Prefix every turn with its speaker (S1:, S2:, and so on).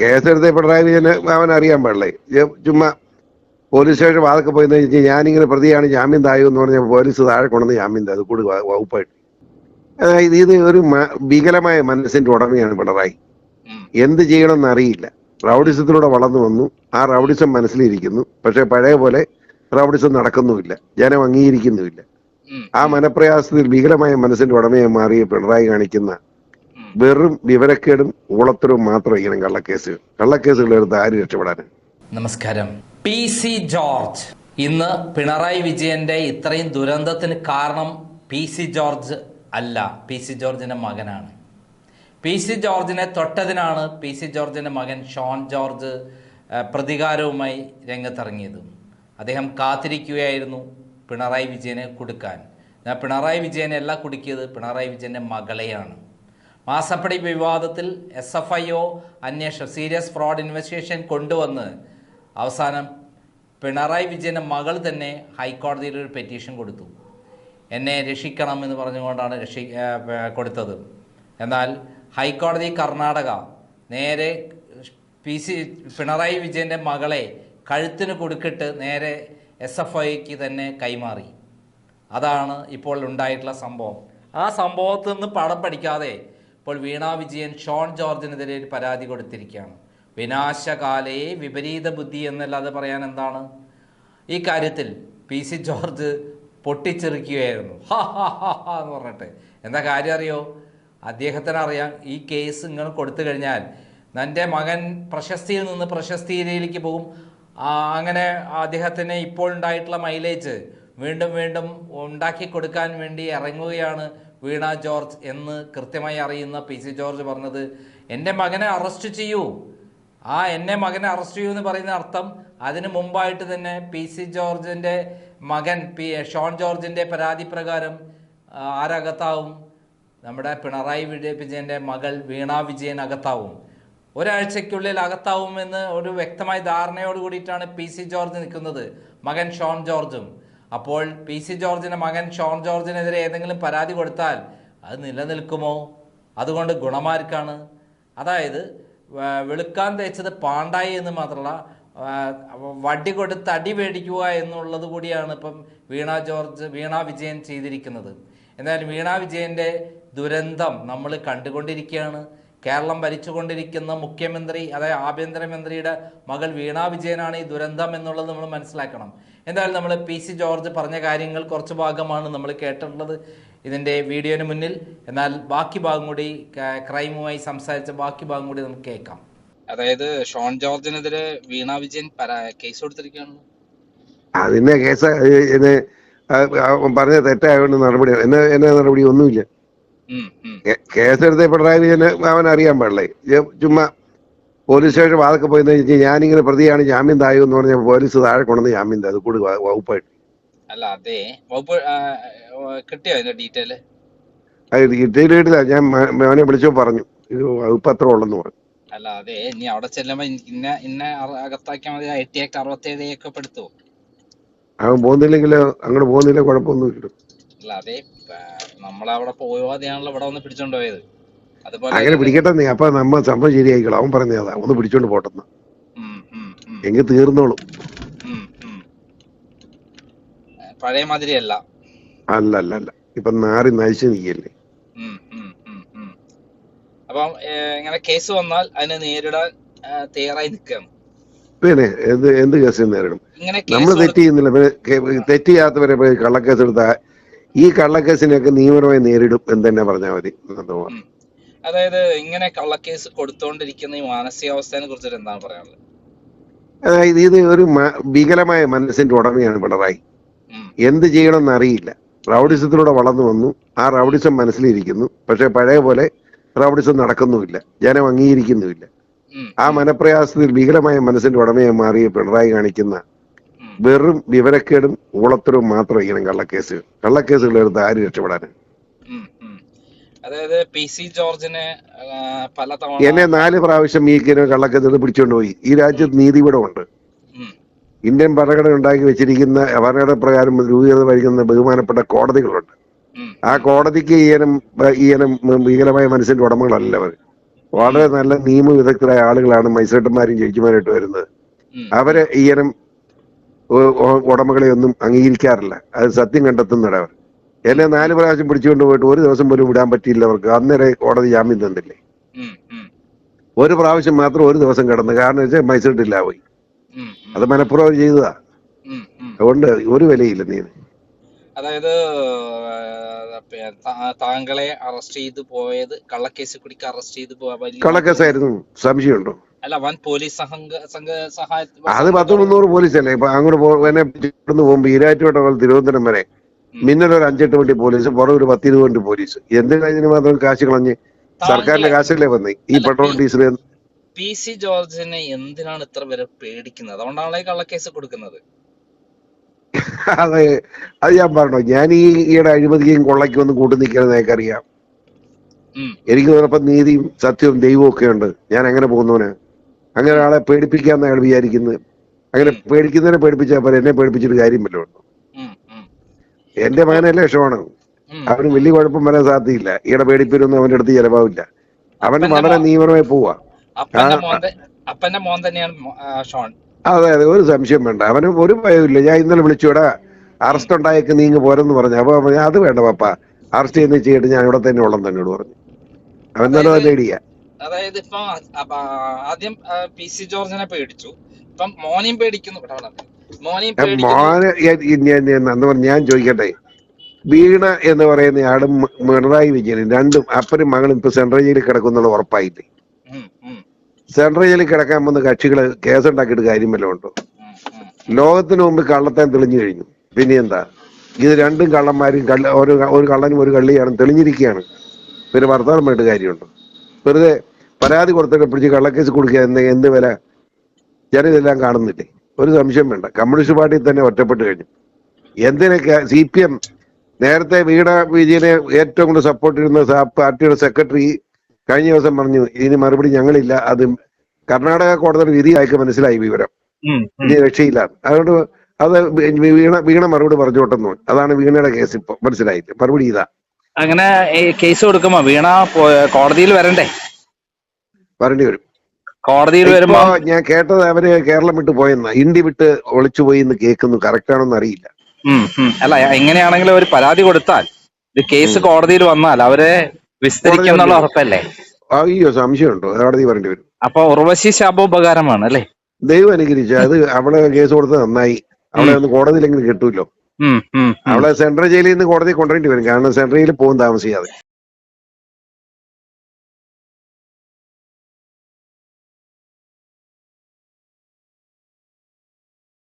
S1: കേസെടുത്ത പിണറായി വിജയന് അവൻ അറിയാൻ പാടില്ലേ? ചുമ്മാ പോലീസ് സ്റ്റേഷൻ വാതൊക്കെ പോയി കഴിഞ്ഞാൽ ഞാനിങ്ങനെ പ്രതിയാണ് ജാമ്യം തായോ എന്ന് പറഞ്ഞ പോലീസ് താഴെ കൊണ്ടുവന്ന് ജാമ്യം താ അത് കൂടി വകുപ്പായിട്ട്. അതായത് ഇത് ഒരു വികലമായ മനസ്സിന്റെ ഉടമയാണ് പിണറായി. എന്ത് ചെയ്യണമെന്ന് അറിയില്ല. റൗഡിസത്തിലൂടെ വളർന്നു വന്നു. ആ റൗഡിസം മനസ്സിലിരിക്കുന്നു. പക്ഷെ പഴയ പോലെ റൗഡിസം നടക്കുന്നുമില്ല. ജനം അംഗീകരിക്കുന്നുമില്ല. ആ മനപ്രയാസത്തിൽ വികലമായ മനസ്സിന്റെ ഉടമയെ മാറിയ പിണറായി കാണിക്കുന്ന. വെറും വിവരക്കേടും ഓളത്തരവും മാത്രം ഇങ്ങനെ കള്ളക്കേസുകൾ കള്ളക്കേസുകൾ എടുത്ത് ആര് രക്ഷപ്പെടാൻ
S2: നമസ്കാരം. P C George. ഇന്ന് പിണറായി വിജയന്റെ ഇത്രയും ദുരന്തത്തിന് കാരണം പി സി ജോർജ് അല്ല പി സി ജോർജിന്റെ മകനാണ്. പി സി ജോർജിനെ തൊട്ടതിനാണ് പി സി ജോർജിന്റെ മകൻ ഷോൺ ജോർജ് പ്രതികാരവുമായി രംഗത്തിറങ്ങിയത്. അദ്ദേഹം കാത്തിരിക്കുകയായിരുന്നു പിണറായി വിജയനെ കൊടുക്കാൻ. പിണറായി വിജയനെ അല്ല കുടുക്കിയത് പിണറായി വിജയന്റെ മകളെയാണ്. മാസപ്പടി വിവാദത്തിൽ എസ് എഫ് ഐ ഒ അന്വേഷണം സീരിയസ് ഫ്രോഡ് ഇൻവെസ്റ്റിഗേഷൻ കൊണ്ടുവന്ന് അവസാനം പിണറായി വിജയന്റെ മകൾ തന്നെ ഹൈക്കോടതിയിൽ ഒരു പെറ്റീഷൻ കൊടുത്തു. എന്നെ രക്ഷിക്കണം എന്ന് പറഞ്ഞുകൊണ്ടാണ് രക്ഷി കൊടുത്തത്. എന്നാൽ ഹൈക്കോടതി കർണാടക നേരെ പി സി പിണറായി വിജയന്റെ മകളെ കഴുത്തിന് കൊടുക്കിട്ട് നേരെ എസ് എഫ് ഐക്ക് തന്നെ കൈമാറി. അതാണ് ഇപ്പോൾ ഉണ്ടായിട്ടുള്ള സംഭവം. ആ സംഭവത്തിൽ നിന്ന് പടം പഠിക്കാതെ ഇപ്പോൾ വീണ വിജയൻ ഷോൺ ജോർജിനെതിരെ ഒരു പരാതി കൊടുത്തിരിക്കുകയാണ്. വിനാശകാലയെ വിപരീത ബുദ്ധി എന്നല്ലാതെ പറയാൻ എന്താണ്? ഈ കാര്യത്തിൽ പി സി ജോർജ് പൊട്ടിച്ചെറിക്കുകയായിരുന്നു. ഹാ എന്ന് പറഞ്ഞിട്ട്. എന്താ കാര്യം അറിയോ? അദ്ദേഹത്തിന് അറിയാം ഈ കേസ് നിങ്ങൾ കൊടുത്തു കഴിഞ്ഞാൽ എന്റെ മകൻ പ്രശസ്തിയിൽ നിന്ന് പ്രശസ്തിയിലേക്ക് പോകും. അങ്ങനെ അദ്ദേഹത്തിന് ഇപ്പോൾ ഉണ്ടായിട്ടുള്ള മൈലേജ് വീണ്ടും വീണ്ടും ഉണ്ടാക്കി കൊടുക്കാൻ വേണ്ടി ഇറങ്ങുകയാണ് വീണ ജോർജ് എന്ന് കൃത്യമായി അറിയുന്ന പി സി ജോർജ് പറഞ്ഞത് എന്റെ മകനെ അറസ്റ്റ് ചെയ്യൂ. ആ എന്നെ മകനെ അറസ്റ്റ് ചെയ്യൂ എന്ന് പറയുന്ന അർത്ഥം അതിന് മുമ്പായിട്ട് തന്നെ പി സി ജോർജിന്റെ മകൻ പി ഷോൺ ജോർജിന്റെ പരാതി പ്രകാരം ആരകത്താവും. നമ്മുടെ പിണറായി വിജയ വിജയന്റെ മകൾ വീണ വിജയൻ അകത്താവും. ഒരാഴ്ചയ്ക്കുള്ളിൽ അകത്താവുമെന്ന് ഒരു വ്യക്തമായ ധാരണയോട് കൂടിയിട്ടാണ് പി സി ജോർജ് നിൽക്കുന്നത് മകൻ ഷോൺ ജോർജും. അപ്പോൾ പി സി ജോർജിന്റെ മകൻ ഷോൺ ജോർജിനെതിരെ ഏതെങ്കിലും പരാതി കൊടുത്താൽ അത് നിലനിൽക്കുമോ? അതുകൊണ്ട് ഗുണമാർക്കാണ് അതായത് വെളുക്കാൻ തേച്ചത് പാണ്ടായി എന്ന് മാത്രമല്ല വടി കൊടുത്ത് അടി മേടിക്കുക എന്നുള്ളത് കൂടിയാണ് ഇപ്പം വീണ ജോർജ് വീണ വിജയൻ ചെയ്തിരിക്കുന്നത്. എന്നാൽ വീണ വിജയന്റെ ദുരന്തം നമ്മൾ കണ്ടുകൊണ്ടിരിക്കുകയാണ്. കേരളം ഭരിച്ചുകൊണ്ടിരിക്കുന്ന മുഖ്യമന്ത്രി അതായത് ആഭ്യന്തരമന്ത്രിയുടെ മകൾ വീണ വിജയനാണ് ഈ ദുരന്തം എന്നുള്ളത് നമ്മൾ മനസ്സിലാക്കണം. എന്തായാലും നമ്മൾ പി സി ജോർജ് പറഞ്ഞ കാര്യങ്ങൾ കുറച്ച് ഭാഗമാണ് നമ്മൾ കേട്ടിട്ടുള്ളത് ഇതിന്റെ വീഡിയോന് മുന്നിൽ. എന്നാൽ ബാക്കി ഭാഗം കൂടി ക്രൈമുമായി സംസാരിച്ച ബാക്കി ഭാഗം കൂടി നമുക്ക് കേൾക്കാം.
S3: അതായത് ഷോൺ ജോർജിനെതിരെ വീണ വിജയൻ കേസ് കൊടുത്തിരിക്കുകയാണ്.
S1: അതിന്റെ കേസ് പറഞ്ഞ തെറ്റായതുകൊണ്ട് നടപടി എന്നാ എന്നാ നടപടി ഒന്നുമില്ല. കേസെടുത്ത പിണറായി വിജയന് അവൻ അറിയാൻ പാടില്ലേ? ചുമ്മാ പോലീസ് സ്റ്റേഷൻ വാതൊക്കെ പോയി കഴിഞ്ഞാൽ ഞാനിങ്ങനെ പ്രതിയാണ് ജാമ്യം തായു എന്ന് പറഞ്ഞ പോലീസ് താഴെ കൊണ്ടുവന്ന് ജാമ്യം താ അത് കൂടി വകുപ്പായിട്ട്.
S3: അല്ല അതെ വകുപ്പ് കിട്ടിയോ അതിന്റെ ഡീറ്റെയിൽ
S1: അത് ഡീറ്റെയിലില്ല ഞാൻ മോനെ വിളിച്ചോ പറഞ്ഞു. ഇത് വകുപ്പ് അത്ര ഉള്ളെന്ന് പറഞ്ഞു.
S3: അല്ല അതെ ഇനി അവിടെ ചെല്ലുമ്പോ ഇന്ന ഇന്ന അകത്താക്കിയാൽ മതി. ഐ ടി ആക്ട് അറുപത്തേഴ് ഒക്കെ പെടുത്തുവോ
S1: അവൻ പോകുന്നില്ലെങ്കിൽ അങ്ങോട്ട് പോകുന്നില്ല കുഴപ്പമൊന്നുമില്ല
S3: അല്ല അതെ നമ്മളവിടെ പോവാതെയാണല്ലോ ഇവിടെ വന്ന് പിടിച്ചോണ്ട് പോയത്.
S1: അങ്ങനെ പിടിക്കട്ടെ നീ. അപ്പൊ നമ്മ സംഭവം ശരിയായിക്കോളാം. അവൻ പറഞ്ഞതാ ഒന്ന് പിടിച്ചോണ്ട് പോട്ടെന്ന്. എങ്കിൽ തീർന്നോളും.
S3: പഴയ മാതിരിയല്ല.
S1: അല്ല അല്ല അല്ല. ഇപ്പൊ നാറി നയിച്ചു നീയല്ലേ.
S3: അപ്പം ഇങ്ങനെ കേസ് വന്നാൽ അതിനെ നേരിടാൻ തയ്യാറായി നിൽക്കുകയാണ്
S1: പിന്നെ എന്ത് എന്ത് കേസ് നേരിടും? നമ്മൾ തെറ്റ് ചെയ്യുന്നില്ല. തെറ്റ് ചെയ്യാത്തവരെ കള്ളക്കേസ് എടുത്ത ഈ കള്ളക്കേസിനെയൊക്കെ നിയമപരമായി നേരിടും എന്ന് തന്നെ പറഞ്ഞാൽ മതി
S3: അതായത് ഇങ്ങനെ കള്ളക്കേസ് കൊടുത്തോണ്ടിരിക്കുന്ന ഈ മാനസികാവസ്ഥയെ കുറിച്ചിട്ട് എന്താണ് പറയാനുള്ളത്?
S1: അതായത് ഇത് ഒരു ഭീകരമായ വികലമായ മനസ്സിന്റെ ഉടമയാണ് പിണറായി. എന്ത് ചെയ്യണമെന്ന് അറിയില്ല. റൗഡിസത്തിലൂടെ വളർന്നു വന്നു. ആ റൗഡിസം മനസ്സിലിരിക്കുന്നു. പക്ഷെ പഴയ പോലെ റൗഡിസം നടക്കുന്നുമില്ല. ജനം അംഗീകരിക്കുന്നുമില്ല. ആ മനപ്രയാസത്തിൽ വികലമായ മനസ്സിന്റെ ഉടമയെ മാറിയ പിണറായി കാണിക്കുന്ന. വെറും വിവരക്കേടും ഊളത്തരവും ഇങ്ങനെ കള്ളക്കേസുകൾ. കള്ളക്കേസുകൾ എടുത്ത് ആര്
S3: രക്ഷപ്പെടാന്. അതായത് പി സി ജോർജിനെ പല തവണ എന്നെ
S1: നാല് പ്രാവശ്യം ഈ കള്ളക്കേസ് പിടിച്ചുകൊണ്ട് പോയി. ഈ രാജ്യത്ത് നീതിപീഠമുണ്ട്. ഇന്ത്യൻ ഭരണഘടന ഉണ്ടാക്കി വെച്ചിരിക്കുന്ന ഭരണഘടന പ്രകാരം രൂപീകൃത ഭരിക്കുന്ന ബഹുമാനപ്പെട്ട കോടതികളുണ്ട്. ആ കോടതിക്ക് ഈയനം ഈയനം ഭീകരമായ മനസ്സിന്റെ ഉടമകളല്ല അവർ. വളരെ നല്ല നിയമവിദഗ്ധരായ ആളുകളാണ് മജിസ്ട്രേറ്റന്മാരും ജഡ്ജിമാരായിട്ട് വരുന്നത്. അവരെ അവർ ഈയനം ഉടമകളെ ഒന്നും അംഗീകരിക്കാറില്ല. അത് സത്യം കണ്ടെത്തുന്നിടവർ എന്നെ നാല് പ്രാവശ്യം പിടിച്ചുകൊണ്ട് പോയിട്ട് ഒരു ദിവസം പോലും വിടാൻ പറ്റിയില്ല അവർക്ക്. അന്നേരെ കോടതി ജാമ്യം തന്നില്ലേ? ഒരു പ്രാവശ്യം മാത്രം ഒരു ദിവസം കിടന്നു. കാരണം വെച്ചാൽ മജിസ്ട്രേറ്റ് ഇല്ല പോയി അത് മനഃപൂർവം ചെയ്തതാ. അതുകൊണ്ട് ഒരു വിലയില്ല നീ
S2: അതായത് താങ്കളെ അറസ്റ്റ് ചെയ്തു പോയത് കള്ളക്കേസ് കുടിക്ക് അറസ്റ്റ് ചെയ്തു
S1: കള്ളക്കേസായിരുന്നു. സംശയമുണ്ടോ?
S2: അല്ല വൻ പോലീസ് സംഘ സംഘ സഹായ
S1: അത് പത്ത് മുന്നൂറ് പോലീസ് അല്ലേ ഇപ്പൊ അങ്ങോട്ട് ഇവിടുന്ന് പോകുമ്പോ ഈരാറ്റുപേട്ട മുതൽ തിരുവനന്തപുരം വരെ മിന്നൽ ഒരു അഞ്ചെട്ട് വണ്ടി പോലീസ് പുറം ഒരു പത്തിരുപത് വണ്ടി പോലീസ്. എന്തിനാ ഇതിന് മാത്രം കാശ് കളഞ്ഞ് സർക്കാരിന്റെ കാശല്ലേ വന്നേ? ഈ petrol
S2: diesel
S1: diesel
S2: P C ജോർജിനെ എന്തിനാണ് ഇത്ര പേരെ പേടിക്കുന്നത്? അതുകൊണ്ടാണ് കള്ളക്കേസ് കൊടുക്കുന്നത്?
S1: അതെ അത് ഞാൻ പറഞ്ഞോ. ഞാൻ ഈ ഈയുടെ അഴിമതിയും കൊള്ളയ്ക്കും ഒന്നും കൂട്ടി നിൽക്കുന്നത് എനിക്കറിയാം. എനിക്ക് തോന്നപ്പം നീതിയും സത്യവും ദൈവവും ഒക്കെ ഉണ്ട്. ഞാൻ എങ്ങനെ പോകുന്നവന്? അങ്ങനെ ഒരാളെ പേടിപ്പിക്കാന്ന് അയാൾ വിചാരിക്കുന്നത് അങ്ങനെ പേടിക്കുന്നതിനെ പേടിപ്പിച്ചാൽ പോലെ എന്നെ പേടിപ്പിച്ചിട്ട് കാര്യം വല്ലതും ഉണ്ടോ എന്റെ മകനല്ലേ ഷോണ് അവന് വലിയ കുഴപ്പം വരാൻ സാധ്യതയില്ല. ഈടെ പേടിപ്പിരുന്ന് അവന്റെ അടുത്ത് ചെലവാവില്ല. അവന് വളരെ നിയമപരമായി പോവാ.
S2: അപ്പന്റെ മോൻ തന്നെയാണ് ഷോൺ.
S1: അതെ അതെ ഒരു സംശയം വേണ്ട. അവന് ഒരു ഭയമില്ല ഞാൻ ഇന്നലെ വിളിച്ചുവിടാ അറസ്റ്റ് ഉണ്ടായേക്ക് നീങ്ങ് പോരെന്ന് പറഞ്ഞു. അപ്പൊ അവൻ അത് വേണ്ട പപ്പ. അറസ്റ്റ് ചെയ്യുന്ന ചെയ്തിട്ട് ഞാൻ ഇവിടെ തന്നെ ഉള്ളം തന്നോട് പറഞ്ഞു. അവൻ നല്ല നേടിയാ
S2: അതായത് ഇപ്പൊ ആദ്യം പി സി ജോർജിനെ പേടിച്ചു. ഇപ്പം മോനെയും പേടിക്കുന്നു. മോനെയും
S1: ഞാൻ- ചോദിക്കട്ടെ. വീണ എന്ന് പറയുന്ന ആളും മ- പിണറായി വിജയനും രണ്ടും അപ്പനും മകളും ഇപ്പൊ സെൻട്രൽ ജയിലിൽ കിടക്കുന്നുള്ള ഉറപ്പായില്ലേ സെൻട്രൽ ജയിലിൽ കിടക്കാൻ വന്ന കക്ഷികൾ കേസുണ്ടാക്കിയിട്ട് കാര്യം വല്ലതും ഉണ്ടോ. ലോകത്തിന് മുമ്പ് കള്ളത്താൻ തെളിഞ്ഞു കഴിഞ്ഞു. പിന്നെ എന്താ? ഇത് രണ്ടും കള്ളന്മാരും കള്ള ഒരു ഒരു കള്ളനും ഒരു കള്ളിയാണ് തെളിഞ്ഞിരിക്കുകയാണ്. പിന്നെ വർത്തമാനമായിട്ട് കാര്യമുണ്ടോ? വെറുതെ പരാതി കൊടുത്തൊക്കെ പിടിച്ച് കള്ളക്കേസ് കൊടുക്കുക എന്ത് എന്ത് വില? ഞാനിതെല്ലാം കാണുന്നില്ലേ? ഒരു സംശയം വേണ്ട. കമ്മ്യൂണിസ്റ്റ് പാർട്ടി തന്നെ ഒറ്റപ്പെട്ട് കഴിഞ്ഞു. എന്തിനൊക്കെ സി പി എം നേരത്തെ വീണ വിജയനെ ഏറ്റവും കൂടുതൽ സപ്പോർട്ട് ചെയ്യുന്ന പാർട്ടിയുടെ സെക്രട്ടറി കഴിഞ്ഞ ദിവസം പറഞ്ഞു ഇതിന് മറുപടി ഞങ്ങളില്ല. അത് കർണാടക കോടതിയുടെ വിധി അയക്ക് മനസ്സിലായി വിവരം. ഇനി രക്ഷയില്ല അതുകൊണ്ട് അത് വീണ വീണ മറുപടി പറഞ്ഞോട്ടെന്നു അതാണ് വീണയുടെ കേസ് ഇപ്പൊ. മനസ്സിലായില്ലേ? മറുപടി ഇതാ.
S2: അങ്ങനെ കേസ് കൊടുക്കുമ്പോ വീണ കോടതിയിൽ വരണ്ടേ?
S1: വരേണ്ടി വരും.
S2: കോടതിയിൽ വരുമ്പോ
S1: ഞാൻ കേട്ടത് അവർ കേരളം വിട്ട് പോയെന്ന. ഇന്ത്യ വിട്ട് ഒളിച്ചു പോയി എന്ന് കേൾക്കുന്നു. കറക്റ്റ് ആണെന്ന് അറിയില്ല.
S2: അല്ല എങ്ങനെയാണെങ്കിലും ഒരു പരാതി കൊടുത്താൽ കേസ് കോടതിയിൽ വന്നാൽ അവരെ വിസ്തരിക്കും എന്നുള്ള ഉറപ്പല്ലേ?
S1: അയ്യോ സംശയമുണ്ടോ? കോടതി വരേണ്ടി വരും.
S2: അപ്പൊ ഉർവശി ശാപോപകാരമാണ് അല്ലേ?
S1: ദൈവം അനുകരിച്ചു അത് അവളെ കേസ് കൊടുത്ത് നന്നായി. അവളെ ഒന്ന് കോടതിയിലെങ്കിലും കിട്ടൂല്ലോ. അവളെ സെൻട്രൽ ജയിലിൽ നിന്ന് കോടതി കൊണ്ടുവരേണ്ടി വരും. കാരണം സെൻട്രൽ ജയിലിൽ പോകും താമസിയാതെ.